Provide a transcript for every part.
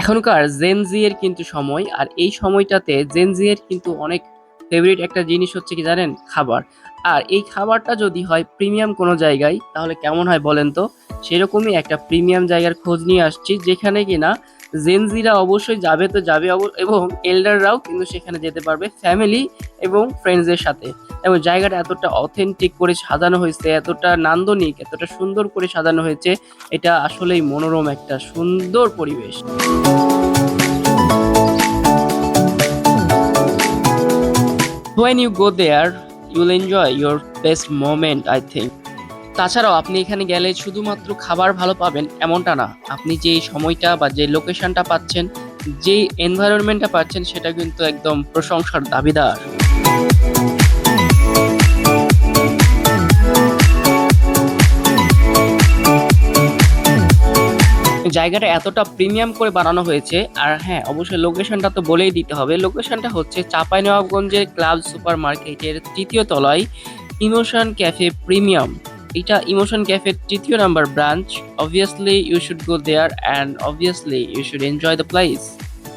এখনকার জেনজিয়ের কিন্তু সময়, আর এই সময়টাতে জেনজিয়ের কিন্তু অনেক ফেভারিট একটা জিনিস হচ্ছে কি জানেন? খাবার। আর এই খাবারটা যদি হয় প্রিমিয়াম কোনো জায়গায়, তাহলে কেমন হয় বলেন তো? সেরকমই একটা প্রিমিয়াম জায়গার খোঁজ নিয়ে আসছি, যেখানে কিনা জেনজিরা অবশ্যই যাবে তো যাবে এবং এল্ডাররাও কিন্তু সেখানে যেতে পারবে ফ্যামিলি এবং ফ্রেন্ডসদের সাথে। এবং জায়গাটা এতটা অথেন্টিক করে সাজানো হয়েছে, এতটা নান্দনিক, এতটা সুন্দর করে সাজানো হয়েছে, এটা আসলেই মনোরম একটা সুন্দর পরিবেশ। When you go there, you'll enjoy your best moment, i think. তাছাড়াও আপনি এখানে গেলে শুধুমাত্র খাবার ভালো পাবেন এমনটা না। আপনি যে সময়টা বা যে লোকেশনটা পাচ্ছেন, যে এনভায়রনমেন্টটা পাচ্ছেন, সেটা কিন্তু একদম প্রশংসার দাবিদার। জায়গাটা এতটা প্রিমিয়াম করে বানানো হয়েছে, আর হ্যাঁ অবশ্যই লোকেশনটা তো বলেই দিতে হবে। লোকেশনটা হচ্ছে চাঁপাইনবাবগঞ্জের ক্লাব সুপার মার্কেটের তৃতীয় তলায় ইমোশন ক্যাফে প্রিমিয়াম। এটা ইমোশন ক্যাফের তৃতীয় number branch. Obviously you should go there and obviously you should enjoy the place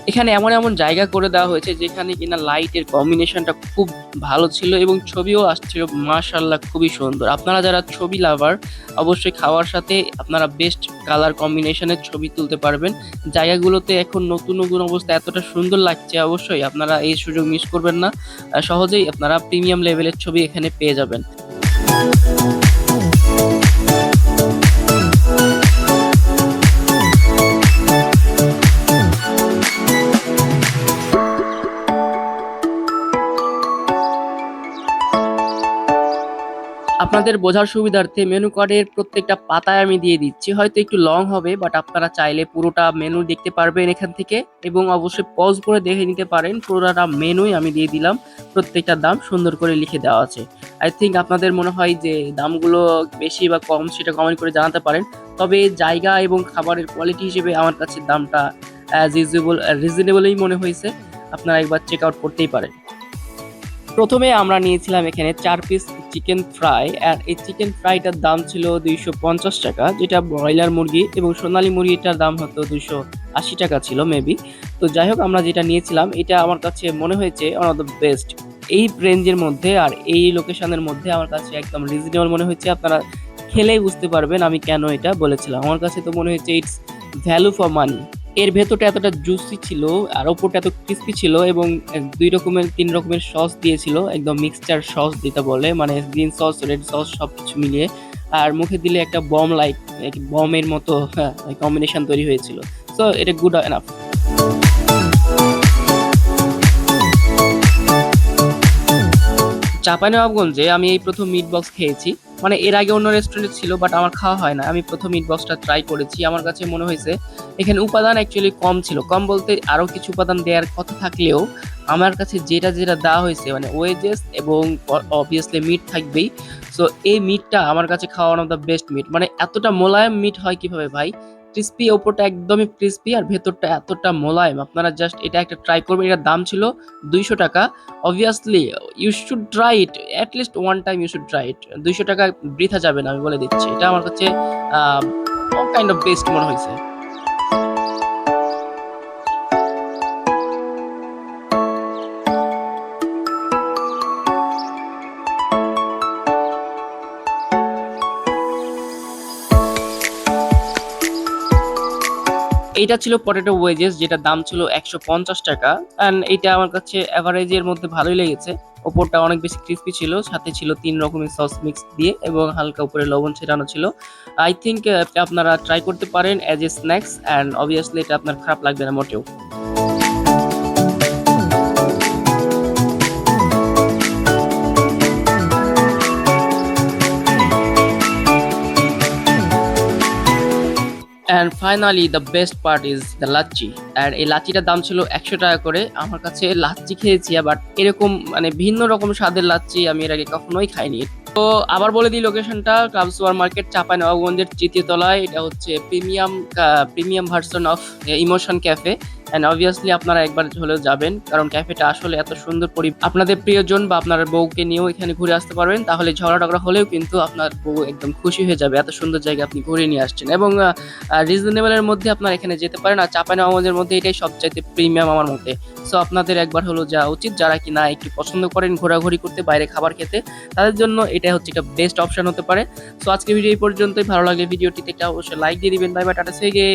এখানে এমন এমন জায়গা করে দেওয়া হয়েছে যেখানে কিনা লাইটের কম্বিনেশনটা খুব ভালো ছিল এবং ছবিও আসছিল মাশাল্লাহ খুবই সুন্দর। আপনারা যারা ছবি লাভার অবশ্যই খাওয়ার সাথে আপনারা বেস্ট কালার কম্বিনেশনের ছবি তুলতে পারবেন। জায়গাগুলোতে এখন নতুন নতুন অবস্থা এতটা সুন্দর লাগছে, অবশ্যই আপনারা এই সুযোগ মিস করবেন না। সহজেই আপনারা প্রিমিয়াম লেভেলের ছবি এখানে পেয়ে যাবেন। Thank you. আপনাদের বোঝার সুবিধার্থে মেনু কার্ডের প্রত্যেকটা পাতায় আমি দিয়ে দিচ্ছি। হয়তো একটু লং হবে বাট আপনারা চাইলে পুরোটা মেনু দেখতে পারবেন এখান থেকে এবং অবশ্যই পজ করে দেখে নিতে পারেন। পুরোটা মেনুই আমি দিয়ে দিলাম, প্রত্যেকটা দাম সুন্দর করে লিখে দেওয়া আছে। আই থিঙ্ক আপনাদের মনে হয় যে দামগুলো বেশি বা কম, সেটা কমেন্ট করে জানাতে পারেন। তবে জায়গা এবং খাবারের কোয়ালিটি হিসেবে আমার কাছে দামটা অ্যাজ ইউজুয়াল রিজনেবলই মনে হয়েছে। আপনারা একবার চেক আউট করতেই পারেন। প্রথমে আমরা নিয়েছিলাম এখানে চার পিস চিকেন ফ্রাই আর এই চিকেন ফ্রাইটার দাম ছিল দুইশো পঞ্চাশ টাকা, যেটা ব্রয়লার মুরগি এবং সোনালী মুরগিটার দাম হতো দুইশো আশি টাকা ছিল মেবি তো যাই হোক, আমরা যেটা নিয়েছিলাম, এটা আমার কাছে মনে হয়েছে ওয়ান অফ দ্য বেস্ট এই রেঞ্জের মধ্যে আর এই লোকেশনের মধ্যে আমার কাছে একদম রিজনেবল মনে হয়েছে। আপনারা খেলেই বুঝতে পারবেন আমি কেন এটা বলেছিলাম। আমার কাছে তো মনে হয়েছে ইটস ভ্যালু ফর মানি এর ভেতরটা এতটা জুসি ছিল, আর ওপরটা এত ক্রিস্পি ছিল এবং দুই রকমের, তিন রকমের সস দিয়েছিল, একদম মিক্সচার সস দিতে বলে মানে গ্রিন সস রেড সস সব কিছু মিলিয়ে। আর মুখে দিলে একটা বম লাইক বমের মতো কম্বিনেশন তৈরি হয়েছিল। সো এটা গুড এনাফ চাঁপাইনবাবগঞ্জে আমি এই প্রথম মিট বক্স খেয়েছি মানে এর আগে অন্য রেস্টুরেন্টে ছিল বাট আমার খাওয়া হয় না। আমি প্রথম মিট বক্সটা ট্রাই করেছি। আমার কাছে মনে হয়েছে, এখানে উপাদান অ্যাকচুয়ালি কম ছিল। কম বলতে আরও কিছু উপাদান দেওয়ার কথা থাকলেও আমার কাছে যেটা যেটা দেওয়া হয়েছে মানে ওয়েজেস এবং অবভিয়াসলি মিট থাকবেই। সো এই মিটটা আমার কাছে খাওয়া one of the best meat মানে এতটা মোলায়েম মিট হয় কীভাবে ভাই? ক্রিস্পি ওপরটা একদমই ক্রিস্পি আর ভেতরটা এতটা মোলায়েম। আপনারা জাস্ট এটা একটা ট্রাই করবেন। এটার দাম ছিল দুইশো টাকা। Obviously you should try it at least one time you should try it দুইশো টাকা বৃথা যাবে না, আমি বলে দিচ্ছি। এটা আমার কাছে কাইন্ড অফ বেস্ট মনে হয়েছে। এইটা ছিল পটেটো ওয়েজেস যেটা দাম ছিল একশো পঞ্চাশ টাকা। অ্যান্ড এটা আমার কাছে অ্যাভারেজের মধ্যে ভালোই লেগেছে। ওপরটা অনেক বেশি ক্রিস্পি ছিল, সাথে ছিল তিন রকমের সস মিক্স দিয়ে এবং হালকা উপরে লবণ ছেটানো ছিল। আই থিঙ্ক আপনারা ট্রাই করতে পারেন as a snacks and obviously এটা আপনার খারাপ লাগবে না মোটেও। And finally the best part is the lachhi আর এই লাচ্চিটার দাম ছিল একশো টাকা করে। আমার কাছে লাচ্চি খেয়েছি বাট এরকম মানে ভিন্ন রকম স্বাদের লাচ্চি আমি এর আগে কখনোই খাইনি। তো আবার বলে দিই লোকেশনটা ক্লাব সুপার মার্কেট চাপাই নবাবগঞ্জের তৃতীয় তলায়। এটা হচ্ছে premium premium version of Emotion Cafe and obviously আপনারা একবার হলেও যাবেন, কারণ ক্যাফেটা আসলে এত সুন্দর পরি, আপনাদের প্রিয়জন বা আপনার বউকে নিয়েও এখানে ঘুরে আসতে পারবেন, তাহলে ঝগড়া টগড়া হলেও কিন্তু আপনার বউ একদম খুশি হয়ে যাবে, এত সুন্দর জায়গা আপনি ঘুরে নিয়ে আসছেন। এবং রিজনেবলের মধ্যে আপনারা এখানে যেতে পারেন, আর চাপাইনবাবগঞ্জের মধ্যে এটাই সবচাইতে প্রিমিয়াম আমার মতে। সো আপনাদের একবার হলো যাওয়া উচিত, যারা কিনা একটু পছন্দ করেন ঘোরাঘুরি করতে, বাইরে খাবার খেতে, তাদের জন্য এটা হচ্ছে একটা বেস্ট অপশন হতে পারে। সো আজকে ভিডিও এই পর্যন্তই, ভালো লাগলে ভিডিওটিতে একটা অবশ্যই লাইক দিয়ে দিবেন। Bye bye tata সেগে